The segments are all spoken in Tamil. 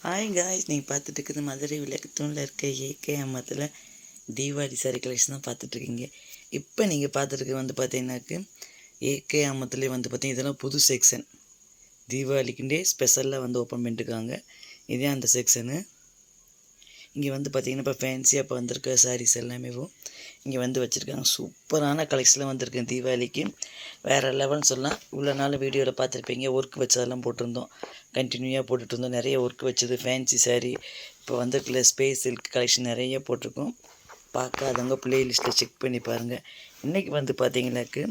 ஹாய் காய்ஸ் நீங்கள் பார்த்துட்டு இருக்கிறது மதுரை விளக்கத்தூணில் இருக்க ஏகே அம்மத்தில் தீபாவளி சாரி கலெக்ஷன் தான் பார்த்துட்ருக்கீங்க இப்போ நீங்கள் பார்த்துருக்கு வந்து பார்த்தீங்கன்னாக்கு ஏகே அம்மத்துலேயே வந்து பார்த்தீங்கன்னா இதெல்லாம் புது செக்ஷன் தீபாவளிக்குண்டே ஸ்பெஷலாக வந்து ஓப்பன் பண்ணிட்டுருக்காங்க. இதே அந்த செக்ஷனு இங்கே வந்து பார்த்திங்கன்னா இப்போ ஃபேன்சியாக இப்போ வந்திருக்க சாரீஸ் எல்லாமே இங்கே வந்து வச்சுருக்காங்க. சூப்பரான கலெக்ஷன்லாம் வந்திருக்கு தீபாவளிக்கு. வேறு லெவல்னு சொல்லலாம். இவ்வளோ நாள் வீடியோவில் பார்த்துருப்பீங்க. ஒர்க் வச்சதெல்லாம் போட்டிருந்தோம். கண்டினியூவாக போட்டுட்டு இருந்தோம். நிறைய ஒர்க் வச்சது. ஃபேன்சி சாரீ இப்போ வந்திருக்கல ஸ்பேஸ் சில்க் கலெக்ஷன் நிறைய போட்டிருக்கோம். பார்க்காதவங்க லிஸ்ட்டை செக் பண்ணி பாருங்கள் இன்றைக்கி வந்து பார்த்தீங்கன்னாக்கு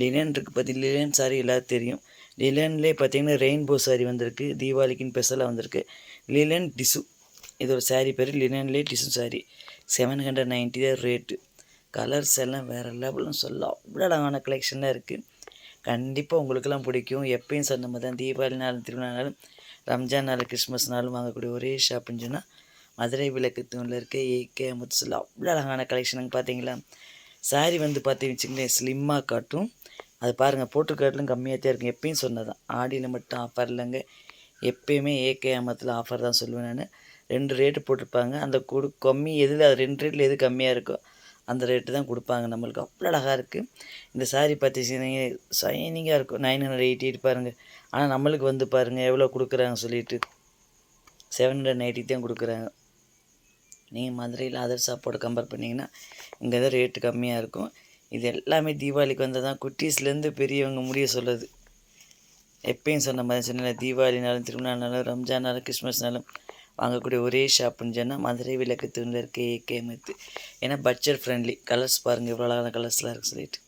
லினன் இருக்குது பார்த்தீங்கன்னா லினன் சாரி எல்லோரும் தெரியும். லிலன்லேயே பார்த்தீங்கன்னா ரெயின்போ சாரி வந்திருக்கு. தீபாவளிக்குன்னு ஸ்பெஷலாக வந்திருக்கு. லிலன் டிசு இது ஒரு சாரீ பேர் லினன்லேயே design sari seven hundred ninety தான் ரேட்டு கலர்ஸ் எல்லாம் வேறு லெவலும் சொல்ல அவ்வளோ அழகான கலெக்ஷனாக இருக்குது கண்டிப்பாக உங்களுக்கெல்லாம் பிடிக்கும். எப்பயும் சொன்ன மாதிரி தான் தீபாவளி நாள் திருவிழா நாளும் ரம்ஜான் நாள் கிறிஸ்மஸ் நாளும் வாங்கக்கூடிய ஒரே ஷாப்புன்னு சொன்னால் மதுரை விளக்கு தூணில் இருக்க ஏகே முத்துசில் அவ்வளோ அழகான கலெக்ஷனுங்க பார்த்தீங்களா சாரி வந்து பார்த்தீங்கன்னு வச்சுங்களேன் ஸ்லிம்மாக காட்டும். அது பாருங்கள் போட்டுக்காட்டிலும் கம்மியாக தான் இருக்கும். எப்பயும் சொன்னதான் ஆடியில் மட்டும் ஆஃபர் இல்லைங்க. எப்பயுமே ஏகே அமத்தில் ஆஃபர் தான் சொல்லுவேன் நான். ரெண்டு ரேட்டு போட்டிருப்பாங்க. அந்த கொடு கம்மி எதில் அது ரெண்டு ரேட்டில் எது கம்மியாக இருக்கோ அந்த ரேட்டு தான் கொடுப்பாங்க நம்மளுக்கு. அவ்வளோ அழகாக இருக்குது இந்த சாரீ பார்த்தீங்கன்னா சைனிங்காக இருக்கும். நைன் ஹண்ட்ரட் எயிட்டி எயிட் பாருங்கள் ஆனால் நம்மளுக்கு வந்து பாருங்கள் எவ்வளோ கொடுக்குறாங்க சொல்லிட்டு செவன் ஹண்ட்ரட் நைன்ட்டி தான் கொடுக்குறாங்க. நீங்கள் மதுரையில் அதர் ஷாப்போட கம்பேர் பண்ணிங்கன்னா இங்கே தான் ரேட்டு கம்மியாக இருக்கும். இது எல்லாமே தீபாவளிக்கு வந்தால் தான் குட்டீஸ்லேருந்து பெரியவங்க முடிய சொல்லுது எப்பயும் சொன்ன மாதிரி சொன்ன தீபாவளினாலும் திருமணாலும் ரம்ஜானாலும் கிறிஸ்மஸ்னாலும் வாங்கக்கூடிய ஒரே ஷாப்புன்னு சொன்னால் மதுரை விளக்கு தூணில் இருக்க ஏகே மெத்து. ஏன்னா பட்ஜெட் ஃப்ரெண்ட்லி கலர்ஸ் பாருங்கள் இவ்வளோ அழகான கலர்ஸ்லாம் இருக்குது சொல்லிட்டு.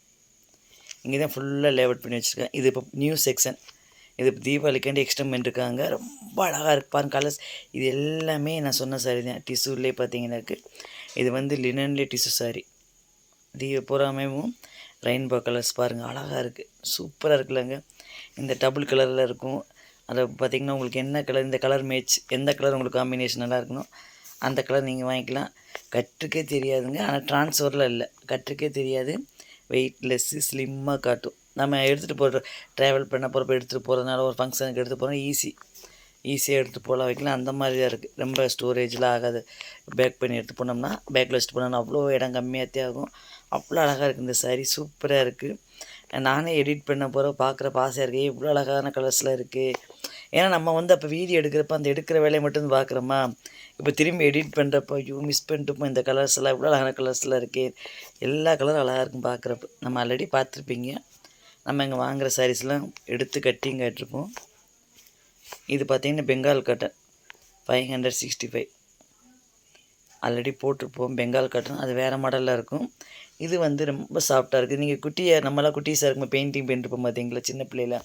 இங்கே தான் ஃபுல்லாக லேஅவுட் பண்ணி வச்சுருக்கேன் இது இப்போ நியூ செக்ஷன் இது இப்போ தீபாவளிக்காண்டி எக்ஸ்டெண்ட் பண்ணிருக்காங்க ரொம்ப அழகாக இருக்கு பாருங்கள் கலர்ஸ் இது எல்லாமே நான் சொன்ன சாரி தான். டிஷ்யூலே பார்த்தீங்கன்னாக்கு இது வந்து லினன்லேயே டிஷ்யூ சாரி தீப பூராமேவும் ரெயின்போ கலர்ஸ் பாருங்கள் அழகாக இருக்குது சூப்பராக இருக்குல்லங்க. இந்த டபுள் கலரில் இருக்கும். அதை பார்த்திங்கன்னா உங்களுக்கு என்ன கலர் இந்த கலர் மேட்ச் எந்த கலர் உங்களுக்கு காம்பினேஷன் நல்லா இருக்கணும் அந்த கலர் நீங்கள் வாங்கிக்கலாம். கற்றுக்கே தெரியாதுங்க. ஆனால் ட்ரான்ஸ்ஃபரில் இல்லை. கற்றுக்கே தெரியாது. வெயிட்லெஸ்ஸு ஸ்லிம்மாக காட்டும். நம்ம எடுத்துகிட்டு போகிற ட்ராவல் பண்ண போகிறப்ப எடுத்துகிட்டு போகிறதுனால ஒரு ஃபங்க்ஷனுக்கு எடுத்து போகிறோம் ஈஸி ஈஸியாக எடுத்துகிட்டு போகலாம் வைக்கலாம். அந்த மாதிரி தான் இருக்குது ரொம்ப ஸ்டோரேஜில் ஆகாது. பேக் பண்ணி எடுத்து போனோம்னா பேக்கில் வச்சுட்டு போனோம்னா அவ்வளோ இடம் கம்மியாகத்தே ஆகும். அவ்வளோ அழகாக இருக்குது இந்த சாரீ சூப்பராக இருக்குது நானே எடிட் பண்ண போகிற பார்க்குற ஆசையாக இருக்குது இவ்வளோ அழகான கலர்ஸில் இருக்குது ஏன்னா நம்ம வந்து அப்போ வீடியோ எடுக்கிறப்ப அந்த எடுக்கிற வேலையை மட்டும் பார்க்குறோமா? இப்போ திரும்பி எடிட் பண்ணுறப்போ ஐயோ மிஸ் பண்ணிட்டுப்போம் இந்த கலர்ஸ் எல்லாம் இவ்வளோ அழகான கலர்ஸ்லாம் இருக்குது எல்லா கலரும் அழகாக இருக்கும் பார்க்குறப்ப. நம்ம ஆல்ரெடி பார்த்துருப்பீங்க. நம்ம இங்கே வாங்குகிற சாரீஸ்லாம் எடுத்து கட்டியும் காட்டிருப்போம் இது பார்த்திங்கன்னா Bengal cotton five hundred sixty five already போட்டிருப்போம் பெங்கால் காட்டன் அது வேறு மாடலில் இருக்கும். இது வந்து ரொம்ப சாஃப்டாக இருக்குது நீங்கள் குட்டியை நம்மளாம் குட்டீஸாக இருக்கும்போது பெயிண்டிங் பண்ணிருப்போம் பார்த்தீங்களா சின்ன பிள்ளையில.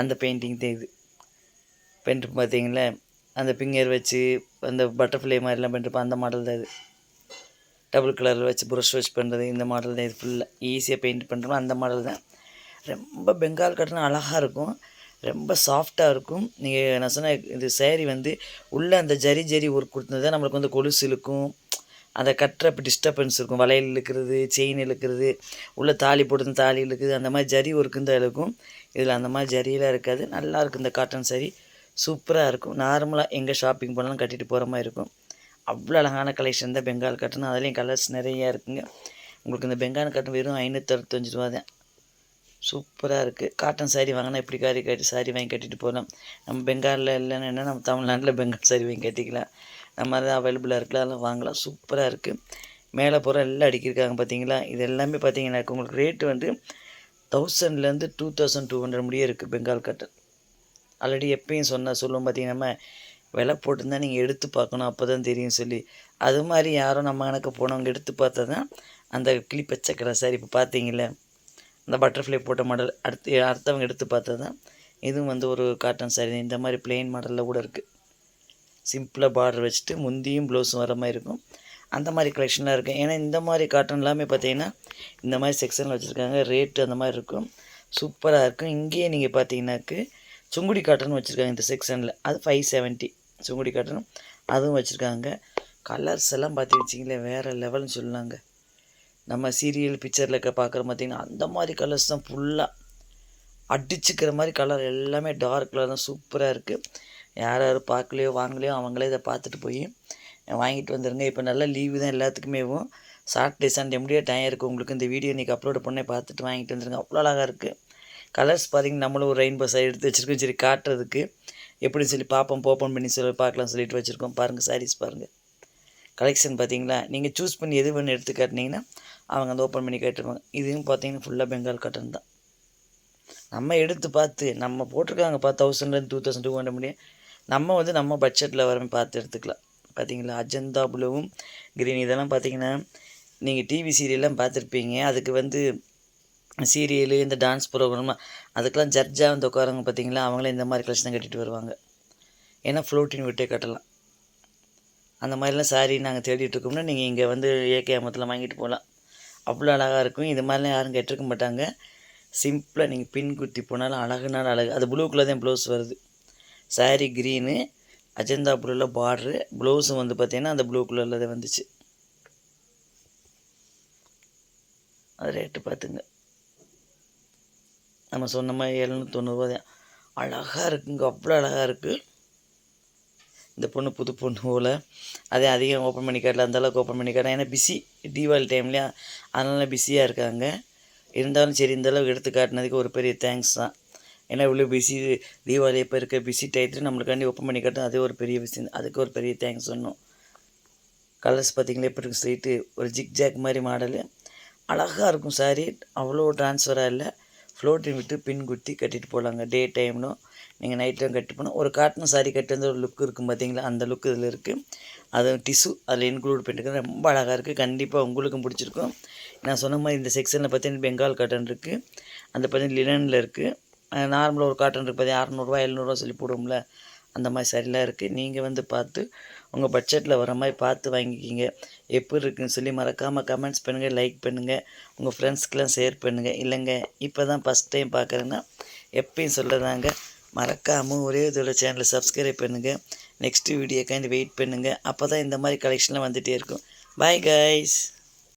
அந்த பெயிண்டிங் தான் இது. பண்ணிருப்போம் பார்த்தீங்களா? அந்த பிங்கர் வச்சு அந்த பட்டர்ஃப்ளை மாதிரிலாம் பண்ணிருப்போம் அந்த மாடல் தான் இது. டபுள் கலரில் வச்சு ப்ரஷ் வச்சு பண்ணுறது இந்த மாடல் தான் இது ஃபுல்லாக ஈஸியாக பெயிண்ட் பண்ணுறோம் அந்த மாடல் தான். ரொம்ப பெங்கால் காட்டன் அழகாக இருக்கும். ரொம்ப சாஃப்டாக இருக்கும். நீங்கள் நான் சொன்ன இது சேரீ வந்து உள்ளே அந்த ஜரி ஜரி ஒர்க் கொடுத்தது நம்மளுக்கு வந்து கொலுசு இழுக்கும். அதை கட்டுறப்ப டிஸ்டர்பன்ஸ் இருக்கும். வளையல் இழுக்கிறது செயின் இழுக்கிறது உள்ளே தாலி போட்டு தாலி இழுக்குது அந்த மாதிரி ஜரி ஒர்க்கு தான் இழுக்கும். இதில் அந்த மாதிரி ஜரியெலாம் இருக்காது. நல்லாயிருக்கும் இந்த காட்டன் சாரீ சூப்பராக இருக்கும். நார்மலாக எங்கே ஷாப்பிங் போனாலும் கட்டிட்டு போகிற மாதிரி இருக்கும். அவ்வளோ அழகான கலெக்ஷன் தான் பெங்கால் கட்டணும் அதுலேயும் கலர்ஸ் நிறையா இருக்குங்க. உங்களுக்கு இந்த பெங்கால் கட்டன் வெறும் ஐநூற்றறுபத்தஞ்சு ரூபா தான். சூப்பராக இருக்குது காட்டன் சாரீ வாங்கினா எப்படி காரி கட்டி சாரீ வாங்கி கட்டிட்டு போகலாம்? நம்ம பெங்காலில் இல்லைன்னு என்ன? நம்ம தமிழ்நாட்டில் பெங்கால் சாரி வாங்கி கட்டிக்கலாம். நம்ம தான் அவைலபிளாக இருக்கலாம் அதெல்லாம் வாங்கலாம். சூப்பராக இருக்குது மேலே போகிற எல்லாம் அடிக்கிருக்காங்க பார்த்தீங்களா இது எல்லாமே பார்த்தீங்கன்னா உங்களுக்கு ரேட்டு வந்து தௌசண்ட்லேருந்து டூ தௌசண்ட் டூ ஹண்ட்ரட் முடியே இருக்குது பெங்கால் கட்டன் ஆல்ரெடி எப்பயும் சொன்ன சொல்லுவோம் பார்த்தீங்கன்னா நம்ம விலை போட்டுருந்தா நீங்கள் எடுத்து பார்க்கணும் அப்போ தான் தெரியும் சொல்லி. அது மாதிரி யாரும் நம்ம கணக்கு போனவங்க எடுத்து பார்த்தா தான் அந்த கிளி பச்சை கலர் சாரி இப்போ பார்த்தீங்களே அந்த பட்டர்ஃப்ளை போட்ட மாடல் அடுத்து அடுத்தவங்க எடுத்து பார்த்தா தான் இதுவும் வந்து ஒரு காட்டன் சாரி இந்த மாதிரி பிளெயின் மாடலில் கூட இருக்குது சிம்பிளாக பார்டர் வச்சுட்டு முந்தியும் ப்ளவுஸும் வர மாதிரி இருக்கும். அந்த மாதிரி கலெக்ஷன்லாம் இருக்குது ஏன்னா இந்த மாதிரி காட்டன் எல்லாமே பார்த்தீங்கன்னா இந்த மாதிரி செக்ஷனில் வச்சுருக்காங்க. ரேட்டு அந்த மாதிரி இருக்கும். சூப்பராக இருக்கும். இங்கேயே நீங்கள் பார்த்தீங்கன்னாக்கு சுங்குடி காட்டன் வச்சுருக்காங்க இந்த செக்ஷனில் அது ஃபைவ் செவன்ட்டி சுங்குடி காட்டன். அதுவும் வச்சுருக்காங்க. கலர்ஸ் எல்லாம் பார்த்து வச்சிங்களேன் வேறு லெவல்னு சொல்லலாங்க நம்ம சீரியல் பிக்சரில் பார்க்குற பார்த்திங்கன்னா அந்த மாதிரி கலர்ஸ் தான் ஃபுல்லாக அடிச்சுக்கிற மாதிரி கலர் எல்லாமே டார்க் கலர் தான் சூப்பராக இருக்குது யார் யார் பார்க்கலையோ வாங்கலையோ அவங்களே இதை பார்த்துட்டு போய் வாங்கிட்டு வந்துடுங்க இப்போ நல்லா லீவு தான் எல்லாத்துக்குமேவும் சாட்டர்டே சண்டே முடிய டைம் இருக்குது உங்களுக்கு இந்த வீடியோ இன்றைக்கி அப்லோடு பண்ணே பார்த்துட்டு வாங்கிட்டு வந்துடுங்க அவ்வளோ அழகாக இருக்குது கலர்ஸ் பார்த்தீங்கன்னா நம்மளும் ஒரு ரெயின்போ சைடு எடுத்து வச்சுருக்கோம். சரி காட்டுறதுக்கு எப்படின்னு சொல்லி பார்ப்போம். ஓப்பன் பண்ணி சொல்லி பார்க்கலாம் சொல்லிட்டு வச்சுருக்கோம். பாருங்கள் சாரீஸ் பாருங்கள் கலெக்ஷன் பார்த்தீங்களா நீங்கள் சூஸ் பண்ணி எது வேணும் எடுத்து காட்டினீங்கன்னா அவங்க வந்து ஓப்பன் பண்ணி கேட்டுருவாங்க. இதுவும் பார்த்தீங்கன்னா ஃபுல்லாக பெங்கால் காட்டன் தான். நம்ம எடுத்து பார்த்து நம்ம போட்டிருக்காங்க பார்த்து தௌசண்ட்லேருந்து டூ தௌசண்ட் டூ ஹண்ட்ரட் முடியும் நம்ம வந்து நம்ம பட்ஜெட்டில் வர பார்த்து எடுத்துக்கலாம். பார்த்தீங்களா அஜந்தா ப்ளூவும் க்ரீன் இதெல்லாம் பார்த்தீங்கன்னா நீங்கள் டிவி சீரியல்லாம் பார்த்துருப்பீங்க. அதுக்கு வந்து சீரியலு இந்த டான்ஸ் ப்ரோக்ராம் அதுக்கெல்லாம் ஜட்ஜாக வந்து உட்காரவங்க பார்த்தீங்களா? அவங்களே இந்த மாதிரி கலெக்ஷன் கட்டிட்டு வருவாங்க. ஏன்னா ஃப்ளோட்டின் விட்டே கட்டலாம். அந்த மாதிரிலாம் சாரி நாங்கள் தேடிட்டு இருக்கோம்னா நீங்கள் இங்கே வந்து ஏகே அமத்தில் வாங்கிட்டு போகலாம் அவ்வளோ அழகாக இருக்கும். இது மாதிரிலாம் யாரும் கேட்டிருக்க மாட்டாங்க. சிம்பிளாக நீங்கள் பின் குத்தி போனாலும் அழகுனாலும் அழகு. அது ப்ளூ கலர் தான் ப்ளவுஸ் வருது. சாரி க்ரீனு அஜந்தா ப்ளூவில் பார்ட்ரு ப்ளவுஸும் வந்து பார்த்தீங்கன்னா அந்த ப்ளூ கலரில் தான் வந்துச்சு. அது ரேட்டு பார்த்துங்க நம்ம சொன்ன மாதிரி எழுநூத்தொண்ணூறுபா தான். அழகாக இருக்குங்க. அவ்வளோ அழகாக இருக்குது இந்த பொண்ணு புது பொண்ணு போல். அதே அதிகம் ஓப்பன் பண்ணி காட்டல. அந்தளவுக்கு ஓப்பன் பண்ணி காட்டல. ஏன்னா பிஸி தீபாவளி டைம்லேயும் அதனால பிஸியாக இருக்காங்க. இருந்தாலும் சரி இந்தளவுக்கு எடுத்து காட்டினதுக்கு ஒரு பெரிய தேங்க்ஸ் தான். ஏன்னா இவ்வளோ பிஸி தீபாவளி இப்போ இருக்க? பிஸி டயத்தில் நம்மளுக்காண்டி ஓப்பன் பண்ணி காட்டும் அதே ஒரு பெரிய விஷயம். அதுக்கு ஒரு பெரிய தேங்க்ஸ் சொன்னோம். கலர்ஸ் பார்த்திங்களா? எப்படி இருக்கும் ஸ்ட்ரெயிட்டு ஒரு ஜிக் ஜாக் மாதிரி மாடலு அழகாக இருக்கும் சாரி அவ்வளோ ட்ரான்ஸ்ஃபராக இல்லை. ஃப்ளோட்டின் விட்டு பின் குத்தி கட்டிட்டு போகலாங்க டே டைம்னும் நீங்கள் நைட் டைம் கட்டி போனால் ஒரு காட்டன் சாரி கட்டி வந்து ஒரு லுக் இருக்கும் பார்த்தீங்களா அந்த லுக் இதில் இருக்குது அது டிஷ்யூ அதில் இன்க்ளூட் பண்ணிட்டு ரொம்ப அழகாக இருக்குது கண்டிப்பாக உங்களுக்கும் பிடிச்சிருக்கும். நான் சொன்ன மாதிரி இந்த செக்ஷனில் பார்த்தீங்கன்னா பெங்கால் காட்டன் இருக்குது அந்த பார்த்தீங்கன்னா லினனில் இருக்குது நார்மலாக ஒரு காட்டன் இருக்குது பார்த்தீங்கன்னா அறநூறுவா எழுநூறுவா சொல்லி போடுவோம்ல. அந்த மாதிரி சரிலாம் இருக்குது நீங்கள் வந்து பார்த்து உங்கள் பட்ஜெட்டில் வர மாதிரி பார்த்து வாங்கிக்கிங்க. எப்படி இருக்குன்னு சொல்லி மறக்காமல் கமெண்ட்ஸ் பண்ணுங்கள் லைக் பண்ணுங்கள் உங்கள் ஃப்ரெண்ட்ஸ்க்கெலாம் ஷேர் பண்ணுங்கள் இல்லைங்க இப்போ தான் ஃபஸ்ட் டைம் பார்க்குறேன்னா எப்பயும் சொல்கிறதாங்க மறக்காமல் ஒரே இதோட சேனலை சப்ஸ்கிரைப் பண்ணுங்கள் நெக்ஸ்ட்டு வீடியோக்காண்டி வெயிட் பண்ணுங்கள் அப்போ தான் இந்த மாதிரி கலெக்ஷன்லாம் வந்துகிட்டே இருக்கும். Bye guys